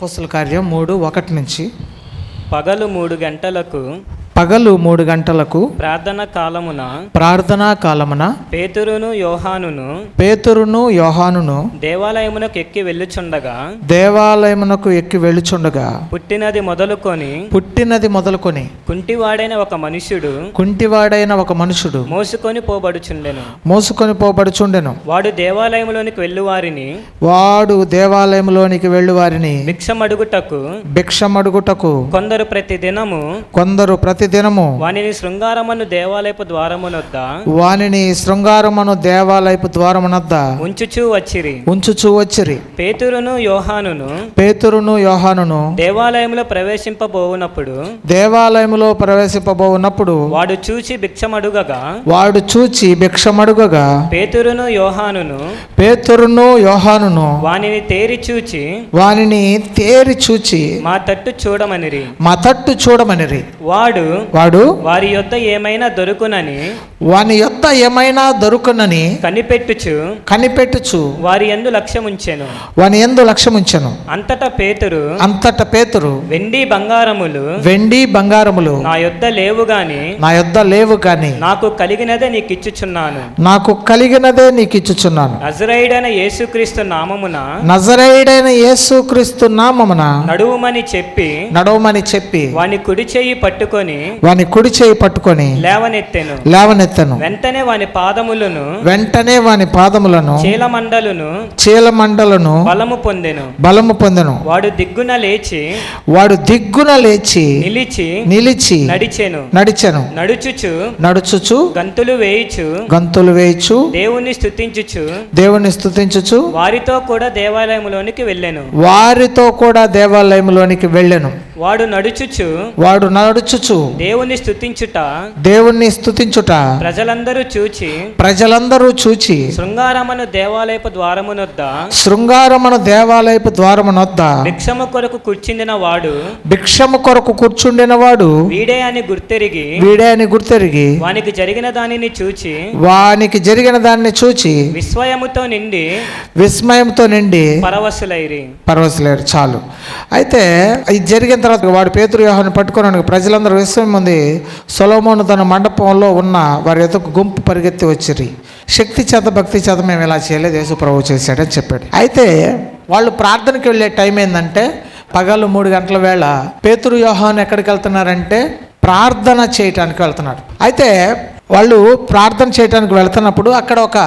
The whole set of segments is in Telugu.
అపస్సుల కార్యం మూడు ఒకటి నుంచి పగలు మూడు గంటలకు పగలు మూడు గంటలకు ప్రార్థన కాలమున ప్రార్థనా కాలమున పేతురును యోహానును పేతురును యోహానును దేవాలయమునకు ఎక్కి వెళ్ళుచుండగా దేవాలయమునకు ఎక్కి వెళ్ళుచుండగా పుట్టినది మొదలుకొని పుట్టినది మొదలుకొని కుంటివాడైన ఒక మనుష్యుడు కుంటివాడైన ఒక మనుషుడు మోసుకొని పోబడుచుండెను. మోసుకొని పోబడుచుండెను. వాడు దేవాలయములోనికి వెళ్ళువారిని వాడు దేవాలయంలోనికి వెళ్ళు వారిని భిక్షమడుగుటకు భిక్షమడుగుటకు కొందరు ప్రతి దినము కొందరు ప్రతిదినము. వానిని శృంగారమను దేవాలయపు ద్వారమునొద్ద. వానిని శృంగారమును దేవాలయపు ద్వారమునద్ద. ఉంచుచూ వచ్చిరి. ఉంచుచూ వచ్చిరి. పేతురును యోహానును. పేతురును యోహానును. దేవాలయంలో ప్రవేశింపబోవునప్పుడు. దేవాలయములో ప్రవేశింపబోనప్పుడు వాడు చూచి భిక్షమడుగగా. వాడు చూచి భిక్షమడుగగా. పేతురును యోహానును. పేతురును యోహానును. వానిని తేరి చూచి. వానిని తేరి చూచి. మా తట్టు చూడమనిరి. మా తట్టు చూడమనిరి. వాడు వాడు? వారి యొద్ద ఏమైనా దొరుకునని వాని యొద్ద ఏమైనా దొరుకునని కనిపెట్టుచు కనిపెట్టుచు. వారి యందు లక్ష్యముంచెను. వాని ఎందు లక్ష్యముంచెను. అంతటా పేతురు అంతట పేతురు. వెండి బంగారములు వెండి బంగారములు. నా యొద్ద లేవు గాని నా యొద్ద లేవు కాని నాకు కలిగినదే నీకు ఇచ్చుచున్నాను నాకు కలిగినదే నీకు ఇచ్చుచున్నాను నజరైడైన యేసుక్రీస్తు నామమున నజరేయుడైన యేసుక్రీస్తు నామమున నడువుమని చెప్పి నడవమని చెప్పి వాని కుడి చెయ్యి పట్టుకొని వాని కుడి చేయి పట్టుకొని లేవనెత్తెను. లేవనెత్తను. వెంటనే వాని పాదములను వెంటనే వాని పాదములను చీలమండలును చీలమండలను బలము పొందెను. బలము పొందెను. వాడు దిగ్గున లేచి వాడు దిగ్గున లేచి నిలిచి నిలిచి నడిచెను. నడిచెను. నడుచుచు నడుచుచు గంతులు వేయిచు గంతులు వేయిచు దేవుణ్ణి స్తుతించుచు దేవుని స్తుతించుచు వారితో కూడా దేవాలయములోనికి వెళ్ళెను. వారితో కూడా దేవాలయంలోనికి వెళ్ళెను. వాడు నడుచుచు వాడు నడుచుచు. దేవుని స్తుతించుట దేవుణ్ణి స్తుతించుట. ప్రజలందరూ చూచి ప్రజలందరూ చూచి. శృంగారమను దేవాలయపు ద్వారమునొద్ద శృంగారమును దేవాలయపు ద్వారమునొద్ద. భిక్షము కొరకు కూర్చుండిన వాడు భిక్షము కొరకు కూర్చుండిన వాడు. వీడే అని గుర్తెరిగి వీడే అని గుర్తెరిగి. వానికి జరిగిన దానిని చూచి వానికి జరిగిన దాన్ని చూచి. విస్మయముతో నిండి విస్మయంతో నిండి. పరవశులైరి. పరవశలేరు చాలు. అయితే ఇది జరిగిన తర్వాత వాడు పేతురు వ్యూహాన్ని పట్టుకోవడానికి ప్రజలందరూ విశ్వం ఉంది. సొలోమోను తన మండపంలో ఉన్న వారి యొక్క గుంపు పరిగెత్తి వచ్చిరి. శక్తి చేత భక్తి చేత మేము ఇలా చేయలేదు. యేసు ప్రభు చేశాడని చెప్పాడు. అయితే వాళ్ళు ప్రార్థనకి వెళ్ళే టైం ఏంటంటే పగలు మూడు గంటల వేళ పేతురు వ్యూహాన్ని ఎక్కడికి వెళ్తున్నారంటే ప్రార్థన చేయటానికి వెళ్తున్నాడు. అయితే వాళ్ళు ప్రార్థన చేయడానికి వెళ్తున్నప్పుడు అక్కడ ఒక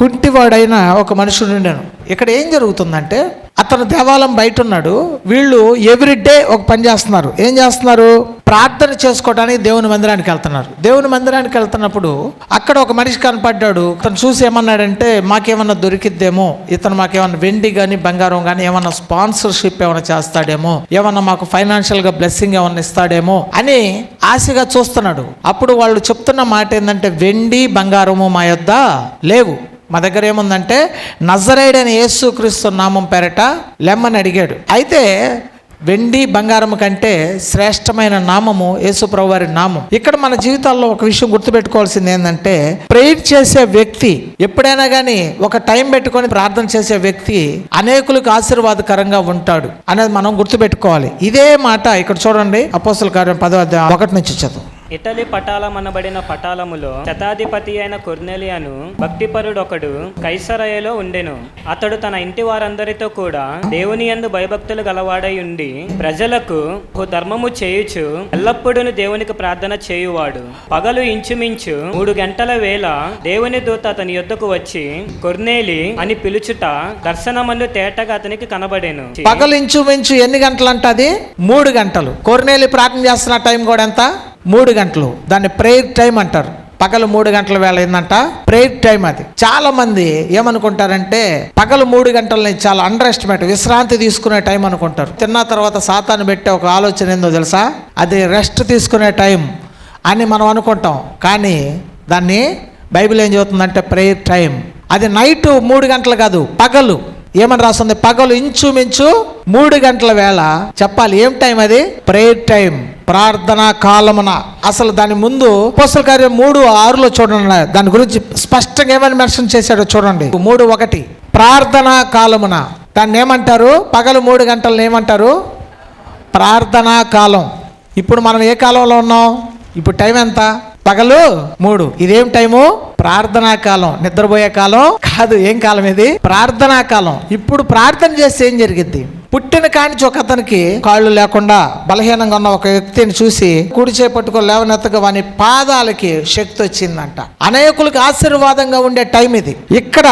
కుంటివాడైన ఒక మనుషుడు ఉండాను ఇక్కడ ఏం జరుగుతుందంటే అతను దేవాలయం బయట ఉన్నాడు వీళ్ళు ఎవ్రీ డే ఒక పని చేస్తున్నారు. ఏం చేస్తున్నారు? ప్రార్థన చేసుకోవడానికి దేవుని మందిరానికి వెళ్తున్నారు. దేవుని మందిరానికి వెళ్తున్నప్పుడు అక్కడ ఒక మనిషి కనపడ్డాడు. అతను చూసి ఏమన్నాడంటే మాకేమన్నా దొరికిద్దేమో? ఇతను మాకేమన్నా వెండి కానీ బంగారం కానీ ఏమన్నా స్పాన్సర్షిప్ ఏమైనా చేస్తాడేమో? ఏమన్నా మాకు ఫైనాన్షియల్గా బ్లెస్సింగ్ ఏమన్నా ఇస్తాడేమో? అని ఆశగా చూస్తున్నాడు. అప్పుడు వాళ్ళు చెప్తున్న మాట ఏంటంటే వెండి బంగారము మా యొద్ద లేవు. మా దగ్గర ఏముందంటే నజరేడని యేసుక్రీస్తు నామం పేరట లెమ్మని అడిగాడు. అయితే వెండి బంగారం కంటే శ్రేష్టమైన నామము యేసుప్రభు వారి నామం. ఇక్కడ మన జీవితాల్లో ఒక విషయం గుర్తుపెట్టుకోవాల్సింది ఏంటంటే ప్రేయర్ చేసే వ్యక్తి ఎప్పుడైనా కానీ ఒక టైం పెట్టుకొని ప్రార్థన చేసే వ్యక్తి అనేకులకు ఆశీర్వాదకరంగా ఉంటాడు అనేది మనం గుర్తుపెట్టుకోవాలి. ఇదే మాట ఇక్కడ చూడండి అపోసల కార్యం పదో అధ్యాయం ఒకటి నుంచి చదువు. ఇటలీ పటాలమనబడిన పటాలములో శతాధిపతి అయిన కొర్నెలియను భక్తిపరుడొకడు కైసరయలో ఉండెను. అతడు తన ఇంటి వారందరితో కూడా దేవుని యందు భయభక్తులు గలవాడై ఉండి ప్రజలకు ఓ ధర్మము చేయుచు ఎల్లప్పుడూ దేవునికి ప్రార్థన చేయువాడు. పగలు ఇంచుమించు మూడు గంటల వేళ దేవుని దూత అతని యొద్దకు వచ్చి కొర్నేలి అని పిలుచుట దర్శనమందు తేటగా అతనికి కనబడెను. పగలు ఇంచుమించు ఎన్ని గంటలు అది మూడు గంటలు. కొర్నేలి ప్రార్థన చేస్తున్న టైం కూడా ఎంత? మూడు గంటలు. దాన్ని ప్రేయర్ టైం అంటారు. పగలు మూడు గంటల వేళ ఏందంట? ప్రేయర్ టైం అది. చాలా మంది ఏమనుకుంటారంటే పగలు మూడు గంటలని చాలా అండర్ ఎస్టిమేట్ విశ్రాంతి తీసుకునే టైం అనుకుంటారు. తిన్న తర్వాత సాతాను పెట్టే ఒక ఆలోచన ఏందో తెలుసా? అది రెస్ట్ తీసుకునే టైం అని మనం అనుకుంటాం. కానీ దాన్ని బైబిల్ ఏం చెబుతుందంటే ప్రేయర్ టైం అది నైట్ మూడు గంటలు కాదు పగలు. ఏమని రాస్తుంది? పగలు ఇంచుమించు మూడు గంటల వేళ. చెప్పాలి ఏం టైం అది? ప్రేయర్ టైం ప్రార్థన కాలమున. అసలు దాని ముందు అపోస్తల కార్యం మూడు ఆరులో చూడండి. దాని గురించి స్పష్టంగా ఏమని మెన్షన్ చేశాడో చూడండి. మూడు ఒకటి. ప్రార్థన కాలమున. దాన్ని ఏమంటారు? పగలు మూడు గంటలను ఏమంటారు? ప్రార్థనా కాలం. ఇప్పుడు మనం ఏ కాలంలో ఉన్నాం? ఇప్పుడు టైం ఎంత? పగలు మూడు. ఇదేం టైము? ప్రార్థనా కాలం. నిద్రపోయే కాలం కాదు. ఏం కాలం ఇది? ప్రార్థనా కాలం. ఇప్పుడు ప్రార్థన చేస్తే ఏం జరిగింది పుట్టిన కానించి ఒక అతనికి కాళ్ళు లేకుండా బలహీనంగా ఉన్న ఒక వ్యక్తిని చూసి కుడి చేపట్టుకో లేవనెత్తగా వాని పాదాలకి శక్తి వచ్చిందంట. అనేకులకు ఆశీర్వాదంగా ఉండే టైం ఇది. ఇక్కడ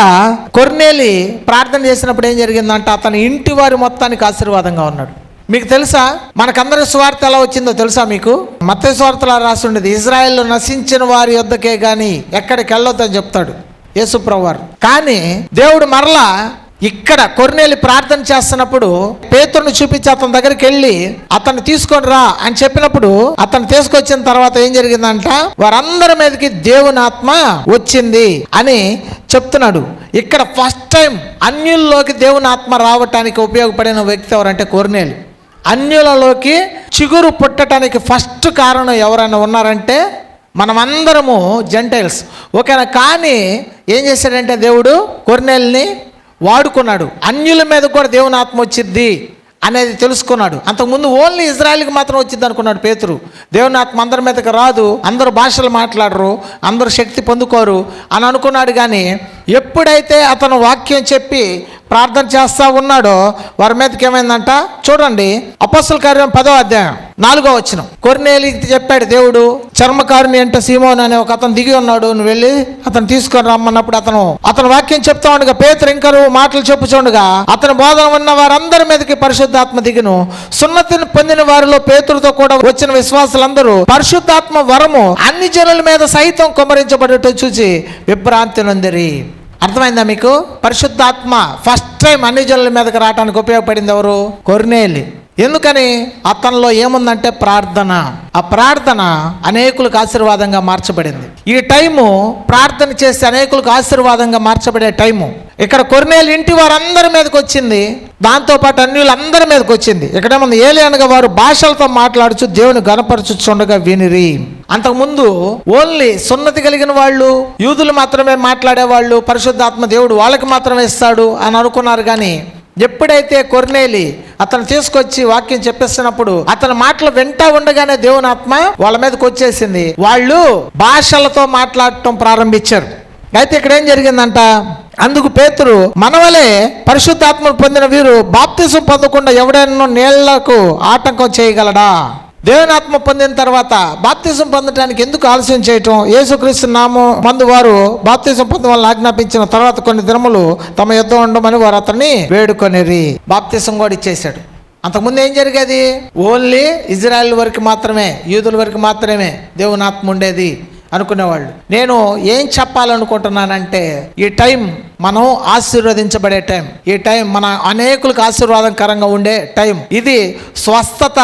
కొర్నేలి ప్రార్థన చేసినప్పుడు ఏం జరిగిందంట? అతని ఇంటి వారి మొత్తానికి ఆశీర్వాదంగా ఉన్నాడు. మీకు తెలుసా? మనకందరి స్వార్థ ఎలా వచ్చిందో తెలుసా మీకు? మత స్వార్థలా రాసి ఉండేది ఇజ్రాయెల్లో నశించిన వారి యొద్దకే గాని ఎక్కడికి వెళ్ళొద్దని చెప్తాడు యేసుప్రవారు కానీ దేవుడు మరలా ఇక్కడ కొర్నేలి ప్రార్థన చేస్తున్నప్పుడు పేతురుని చూపించి అతని దగ్గరికి వెళ్ళి అతను తీసుకొని రా అని చెప్పినప్పుడు అతను తీసుకొచ్చిన తర్వాత ఏం జరిగిందంట? వారందరి మీదకి దేవుని ఆత్మ వచ్చింది అని చెప్తున్నాడు. ఇక్కడ ఫస్ట్ టైం అన్యుల్లోకి దేవుని ఆత్మ రావటానికి ఉపయోగపడిన వ్యక్తి ఎవరంటే కొర్నేలి. అన్యులలోకి చిగురు పుట్టడానికి ఫస్ట్ కారణం ఎవరైనా ఉన్నారంటే మనమందరము జెంటైల్స్. ఓకేనా? కానీ ఏం చేశాడంటే దేవుడు కొర్నెల్ని వాడుకున్నాడు. అన్యుల మీద కూడా దేవుని ఆత్మ వచ్చిద్ది అనేది తెలుసుకున్నాడు. అంతకుముందు ఓన్లీ ఇజ్రాయెల్కి మాత్రం వచ్చింది అనుకున్నాడు పేతురు. దేవుని ఆత్మ అందరి మీదకి రాదు అందరు భాషలు మాట్లాడరు అందరు శక్తి పొందుకోరు అని అనుకున్నాడు కానీ ఎప్పుడైతే అతను వాక్యం చెప్పి ప్రార్థన చేస్తా ఉన్నాడో వారి మీదకి ఏమైందంట? చూడండి అపస్సుల కార్యం పదో అధ్యాయం నాలుగో వచ్చిన కొరినేలి చెప్పాడు దేవుడు చర్మకారుని అంటే సీమోన్ అనే ఒక అతను దిగి ఉన్నాడు నువ్వు వెళ్ళి అతను తీసుకొని రమ్మన్నప్పుడు అతను అతను వాక్యం చెప్తా ఉండగా పేతురు ఇంకరు మాటలు చెప్పుచుండగా అతను బోధన ఉన్న వారందరి మీదకి పరిశుద్ధాత్మ దిగును. సున్నతిని పొందిన వారిలో పేతురుతో కూడా వచ్చిన విశ్వాసులందరూ పరిశుద్ధాత్మ వరము అన్ని జనుల మీద సైతం కుమరించబడటం చూసి విభ్రాంతి నొందిరి. అర్థమైందా మీకు? పరిశుద్ధాత్మ ఫస్ట్ టైం అన్ని జనుల మీదకి రావడానికి ఉపయోగపడింది ఎవరు? కొర్నేలి. ఎందుకని? అతనిలో ఏముందంటే ప్రార్థన. ఆ ప్రార్థన అనేకులకు ఆశీర్వాదంగా మార్చబడింది. ఈ టైము ప్రార్థన చేసి అనేకులకు ఆశీర్వాదంగా మార్చబడే టైము. ఇక్కడ కొర్నేలు ఇంటి వారందరి మీదకి వచ్చింది. దాంతోపాటు అన్యులందరి మీదకి వచ్చింది. ఇక్కడేముంది? ఏలి అనగా వారు భాషలతో మాట్లాడుచు దేవుని గనపరచుచుండగా వినిరి. అంతకుముందు ఓన్లీ సున్నతి కలిగిన వాళ్ళు యూదులు మాత్రమే మాట్లాడేవాళ్ళు పరిశుద్ధాత్మ దేవుడు వాళ్ళకి మాత్రమే ఇస్తాడు అని అనుకున్నారు కానీ ఎప్పుడైతే కొర్నేలి అతను తీసుకొచ్చి వాక్యం చెప్పేస్తున్నప్పుడు అతని మాటలు వింటా ఉండగానే దేవుని ఆత్మ వాళ్ళ మీదకి వచ్చేసింది. వాళ్ళు భాషలతో మాట్లాడటం ప్రారంభించారు. అయితే ఇక్కడ ఏం జరిగిందంట? అందుకు పేతురు మనవలే పరిశుద్ధాత్మను పొందిన వీరు బాప్తిసం పొందకుండా ఎవడైనా నీళ్ళకు ఆటంకం చేయగలడా? దేవునాత్మ పొందిన తర్వాత బాప్తిజం పొందడానికి ఎందుకు ఆలస్యం చేయటం? యేసుక్రీస్తు నామం మందు వారు బాప్తిజం పొందడం వల్ల ఆజ్ఞాపించిన తర్వాత కొన్ని దినములు తమ యుద్ధం ఉండమని వారు అతన్ని వేడుకొనిరి. బాప్తిజం కూడా ఇచ్చేశాడు. అంతకుముందు ఏం జరిగేది? ఓన్లీ ఇజ్రాయెల్ వరకు మాత్రమే యూదుల వరకు మాత్రమే దేవునాత్మ ఉండేది అనుకునేవాళ్ళు. నేను ఏం చెప్పాలనుకుంటున్నానంటే ఈ టైం మనం ఆశీర్వదించబడే టైం. ఈ టైం మన అనేకులకు ఆశీర్వాదకరంగా ఉండే టైం. ఇది స్వస్థత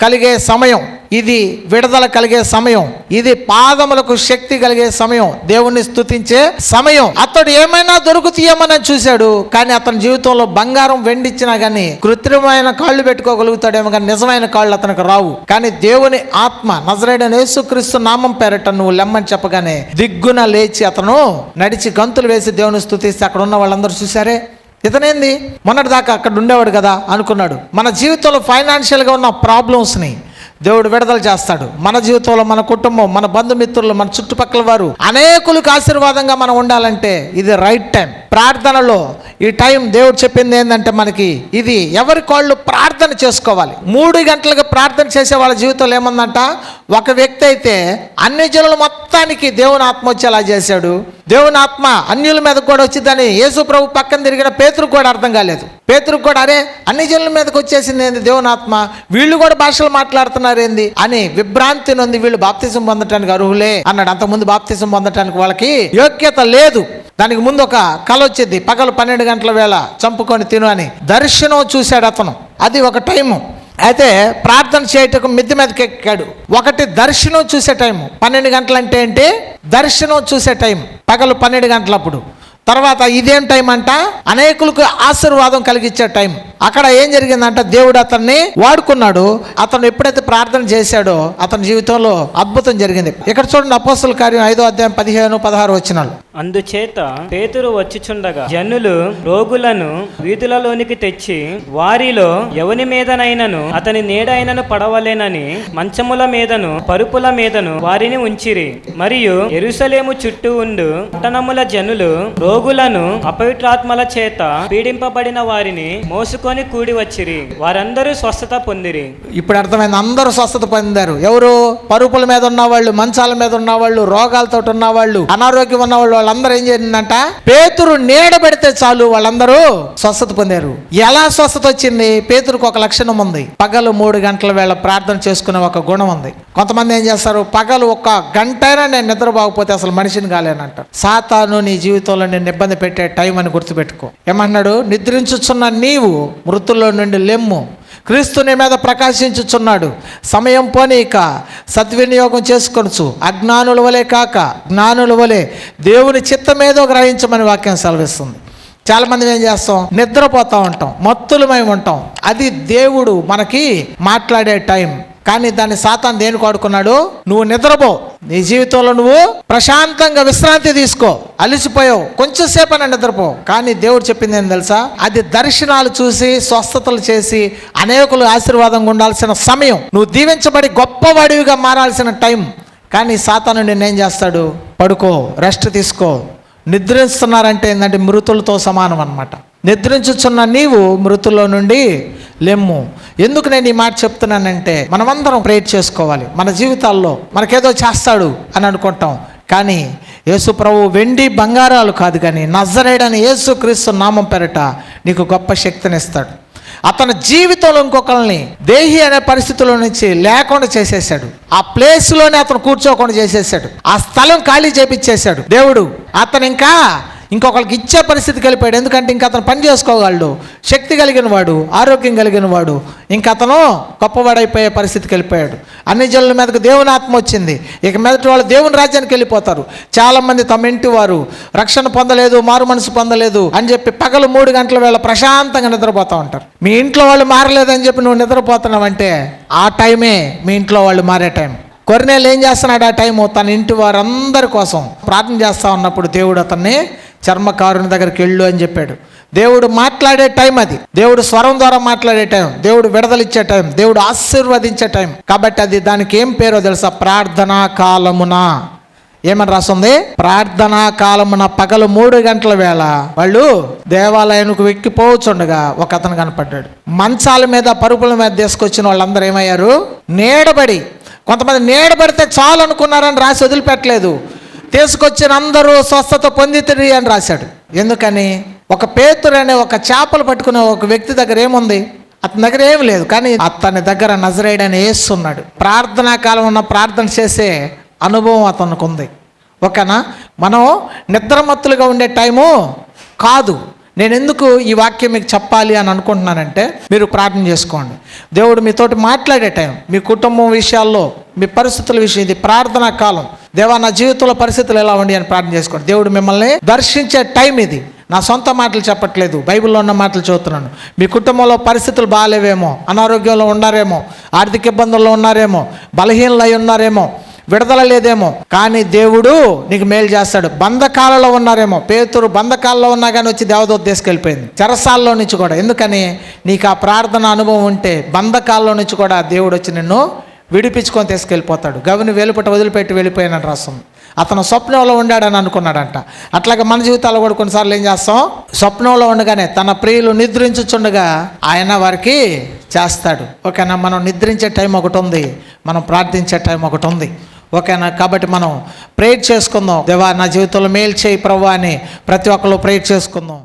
కలిగే సమయం ఇది విడుదల కలిగే సమయం ఇది పాదములకు శక్తి కలిగే సమయం దేవుణ్ణి స్థుతించే సమయం. అతడు ఏమైనా దొరుకుతీయమని చూశాడు కానీ అతని జీవితంలో బంగారం వెండిచ్చినా కానీ కృత్రిమైన కాళ్ళు పెట్టుకోగలుగుతాడేమో కానీ నిజమైన కాళ్ళు అతనికి రావు. కానీ దేవుని ఆత్మ నజరైన యేసుక్రీస్తు నామం పేరట నువ్వు లెమ్మని చెప్పగానే దిగ్గున లేచి అతను నడిచి గంతులు వేసి దేవుని స్థుతిస్తే అక్కడ ఉన్న వాళ్ళందరూ చూసారే ఇతనేంది? మొన్నటి దాకా అక్కడ ఉండేవాడు కదా అనుకున్నాడు. మన జీవితంలో ఫైనాన్షియల్గా ఉన్న ప్రాబ్లమ్స్ని దేవుడు విడుదల చేస్తాడు. మన జీవితంలో మన కుటుంబం మన బంధుమిత్రులు మన చుట్టుపక్కల వారు అనేకులకు ఆశీర్వాదంగా మనం ఉండాలంటే ఇది రైట్ టైం ప్రార్థనలో ఈ టైం దేవుడు చెప్పింది ఏంటంటే మనకి ఇది ఎవరి కాళ్ళు ప్రార్థన చేసుకోవాలి. మూడు గంటలకు ప్రార్థన చేసే వాళ్ళ జీవితంలో ఏముందంట? ఒక వ్యక్తి అయితే అన్ని జనుల మొత్తానికి దేవుని ఆత్మహత్యలా చేశాడు? దేవుని ఆత్మ అన్యుల మీద కూడా వచ్చిందని యేసు ప్రభు పక్కన తిరిగిన పేతురుకు కూడా అర్థం కాలేదు. పేతురుకు కూడా అరే అన్ని జనుల మీదకి వచ్చేసింది ఏంది దేవుని ఆత్మ వీళ్ళు కూడా భాషలు మాట్లాడుతున్నారు ఏంది? అని విభ్రాంతి నొంది వీళ్ళు బాప్తిజం పొందటానికి అర్హులే అన్నాడు. అంతకుముందు బాప్తిజం పొందటానికి వాళ్ళకి యోగ్యత లేదు. దానికి ముందు ఒక కళ వచ్చింది. పగలు పన్నెండు గంటల వేళ చంపుకొని తిను అని. దర్శనం చూశాడు అతను. అది ఒక టైము. అయితే ప్రార్థన చేయటకు మిద్ది మీదకి ఎక్కాడు. ఒకటి దర్శనం చూసే టైం పన్నెండు గంటలు అంటే ఏంటి? దర్శనం చూసే టైం పగలు పన్నెండు గంటలప్పుడు. తర్వాత ఇదేం టైం అంట? అనేకులకు ఆశీర్వాదం కలిగించే టైం అక్కడ ఏం జరిగిందంట? దేవుడు అతన్ని వాడుకున్నాడు. అతను ఎప్పుడైతే ప్రార్థన చేశాడో అతని జీవితంలో అద్భుతం జరిగింది. ఇక్కడ చూడండి అపోస్తుల కార్యం ఐదో అధ్యాయం పదిహేను పదహారు వచ్చినాలు అందుచేత పేతురు వచ్చుచుండగా జనులు రోగులను వీధులలోనికి తెచ్చి వారిలో ఎవని మీదనైనను అతని నీడైనను పడవలేనని మంచముల మీదను పరుపుల మీదను వారిని ఉంచిరి. మరియు ఎరుసలేము చుట్టూ ఉండు పట్టణముల జనులు రోగులను అపవిత్రాత్మల చేత పీడింపబడిన వారిని మోసుకొని కూడి వచ్చిరి. వారందరూ స్వస్థత పొందిరి. ఇప్పుడు అర్థమైంది. అందరూ స్వస్థత పొందారు. ఎవరు? పరుపుల మీద ఉన్న వాళ్ళు మంచాల మీద ఉన్న వాళ్ళు రోగాలతో ఉన్నవాళ్ళు అనారోగ్యం ఉన్నవాళ్ళు వాళ్ళందరూ ఏం చేసిందంట? పేతురు నీడ పెడితే చాలు వాళ్ళందరూ స్వస్థత పొందారు. ఎలా స్వస్థత వచ్చింది? పేతురుకు ఒక లక్షణం ఉంది. పగలు మూడు గంటల వేళ ప్రార్థన చేసుకునే ఒక గుణం ఉంది. కొంతమంది ఏం చేస్తారు? పగలు ఒక గంట అయినా నేను నిద్రపోకపోతే అసలు మనిషిని కాలేనంట. సాతాను నీ జీవితంలో నేను ఇబ్బంది పెట్టే టైం అని గుర్తుపెట్టుకో. ఏమన్నాడు నిద్రించుచున్న నీవు మృతుల్లో నుండి లెమ్ము. క్రీస్తు నీ మీద ప్రకాశించుచున్నాడు. సమయం పోనీక సద్వినియోగం చేసుకొనచ్చు అజ్ఞానుల వలె కాక జ్ఞానుల వలె దేవుని చిత్తమేదో గ్రహించమని వాక్యం సెలవిస్తుంది. చాలామంది ఏం చేస్తాం? నిద్రపోతూ ఉంటాం మత్తులమై ఉంటాం. అది దేవుడు మనకి మాట్లాడే టైం. కానీ దాన్ని సాతాన్ దేనికి వాడుకున్నాడు? నువ్వు నిద్రపో. నీ జీవితంలో నువ్వు ప్రశాంతంగా విశ్రాంతి తీసుకో. అలిసిపోయావు. కొంచెంసేపు అని నిద్రపో. కానీ దేవుడు చెప్పింది ఏం తెలుసా? అది దర్శనాలు చూసి స్వస్థతలు చేసి అనేకులు ఆశీర్వాదంగా ఉండాల్సిన సమయం. నువ్వు దీవించబడి గొప్పవాడివిగా మారాల్సిన టైం. కానీ సాతాను నిన్నేం చేస్తాడు? పడుకో. రెస్ట్ తీసుకో. నిద్రిస్తున్నారంటే ఏంటంటే మృతులతో సమానం అన్నమాట. నిద్రించుచున్న నీవు మృతుల్లో నుండి లెమ్ము. ఎందుకు నేను ఈ మాట చెప్తున్నానంటే మనమందరం ప్రేట్ చేసుకోవాలి. మన జీవితాల్లో మనకేదో చేస్తాడు అని అనుకుంటాం. కానీ యేసు ప్రభు వెండి బంగారాలు కాదు కానీ నజరేడని యేసు క్రీస్తు నామం పెరట నీకు గొప్ప శక్తినిస్తాడు. అతని జీవితంలో ఇంకొకరిని దేహి అనే పరిస్థితుల్లో నుంచి లేకుండా చేసేసాడు. ఆ ప్లేస్లోనే అతను కూర్చోకుండా చేసేసాడు. ఆ స్థలం ఖాళీ చేపించేశాడు దేవుడు అతను ఇంకా ఇంకొకరికి ఇచ్చే పరిస్థితికి వెళ్ళిపోయాడు ఎందుకంటే ఇంకా అతను పని చేసుకోగలడు. శక్తి కలిగిన వాడు ఆరోగ్యం కలిగిన వాడు. ఇంకా అతను గొప్పవాడైపోయే పరిస్థితికి వెళ్ళిపోయాడు అన్ని జనుల మీదకు దేవుని ఆత్మ వచ్చింది. ఇక మీదటి వాళ్ళు దేవుని రాజ్యానికి వెళ్ళిపోతారు. చాలామంది తమ ఇంటి వారు రక్షణ పొందలేదు మారు మనసు పొందలేదు అని చెప్పి పగలు మూడు గంటల వేళ ప్రశాంతంగా నిద్రపోతూ ఉంటారు. మీ ఇంట్లో వాళ్ళు మారలేదని చెప్పి నువ్వు నిద్రపోతున్నావంటే ఆ టైమే మీ ఇంట్లో వాళ్ళు మారే టైం. కొరినేలు ఏం చేస్తున్నాడు ఆ టైము? తన ఇంటి వారందరి కోసం ప్రార్థన చేస్తా ఉన్నప్పుడు దేవుడు అతన్ని చర్మకారుని దగ్గరికి వెళ్ళు అని చెప్పాడు. దేవుడు మాట్లాడే టైం అది. దేవుడు స్వరం ద్వారా మాట్లాడే టైం. దేవుడు విడుదలిచ్చే టైం. దేవుడు ఆశీర్వదించే టైం. కాబట్టి అది దానికి ఏం పేరో తెలుసా? ప్రార్థనా కాలమున. ఏమని రాస్తుంది? ప్రార్థనా కాలమున పగలు మూడు గంటల వేళ వాళ్ళు దేవాలయానికి వెక్కిపోవచ్చుండగా ఒక అతను కనపడ్డాడు. మంచాల మీద పరుపుల మీద తీసుకొచ్చిన వాళ్ళందరూ ఏమయ్యారు? నీడబడి. కొంతమంది నీడబడితే చాలు అనుకున్నారని రాసి వదిలిపెట్టలేదు. తీసుకొచ్చిన అందరూ స్వస్థత పొందితిరి అని రాశాడు. ఎందుకని? ఒక పేతురు అనే ఒక చేపలు పట్టుకునే ఒక వ్యక్తి దగ్గర ఏముంది? అతని దగ్గర ఏం లేదు. కానీ అతని దగ్గర నజరేడని వేస్తున్నాడు ప్రార్థనా కాలం ఉన్న ప్రార్థన చేసే అనుభవం అతనికి ఉంది. ఓకేనా? మనం నిద్రమత్తులుగా ఉండే టైము కాదు. నేను ఎందుకు ఈ వాక్యం మీకు చెప్పాలి అని అనుకుంటున్నానంటే మీరు ప్రార్థన చేసుకోండి. దేవుడు మీతోటి మాట్లాడే టైం మీ కుటుంబం విషయాల్లో మీ పరిస్థితుల విషయం ఇది ప్రార్థనా కాలం. దేవా నా జీవితంలో పరిస్థితులు ఎలా ఉండి అని ప్రార్థన చేసుకోండి. దేవుడు మిమ్మల్ని దర్శించే టైం ఇది. నా సొంత మాటలు చెప్పట్లేదు బైబిల్లో ఉన్న మాటలు చదువుతున్నాను. మీ కుటుంబంలో పరిస్థితులు బాగాలేవేమో అనారోగ్యంలో ఉన్నారేమో ఆర్థిక ఇబ్బందుల్లో ఉన్నారేమో బలహీనలు అయి ఉన్నారేమో విడుదల లేదేమో కానీ దేవుడు నీకు మేలు చేస్తాడు. బంధకాలలో ఉన్నారేమో. పేతురు బంధకాలలో ఉన్నా కానీ వచ్చి దేవదూత తీసుకెళ్ళిపోయింది. చెరసాల్లో నుంచి కూడా. ఎందుకని? నీకు ఆ ప్రార్థన అనుభవం ఉంటే బంధకాల్లో నుంచి కూడా దేవుడు వచ్చి నిన్ను విడిపించుకొని తీసుకెళ్ళిపోతాడు. గవిని వెలుపట వదిలిపెట్టి వెళ్ళిపోయినట్టు రాసం. అతను స్వప్నంలో ఉండాడని అనుకున్నాడంట. అట్లాగే మన జీవితాల్లో కూడా కొన్నిసార్లు ఏం చేస్తాం? స్వప్నంలో ఉండగానే తన ప్రియులు నిద్రించుచుండగా ఆయన వారికి చేస్తాడు. ఓకేనా? మనం నిద్రించే టైం ఒకటి ఉంది. మనం ప్రార్థించే టైం ఒకటి ఉంది. ఓకేనా? కాబట్టి మనం ప్రేర్ చేసుకుందాం. దేవా నా జీవితంలో మేలు చేయి ప్రభు అని ప్రతి ఒక్కరు ప్రేర్ చేసుకుందాం.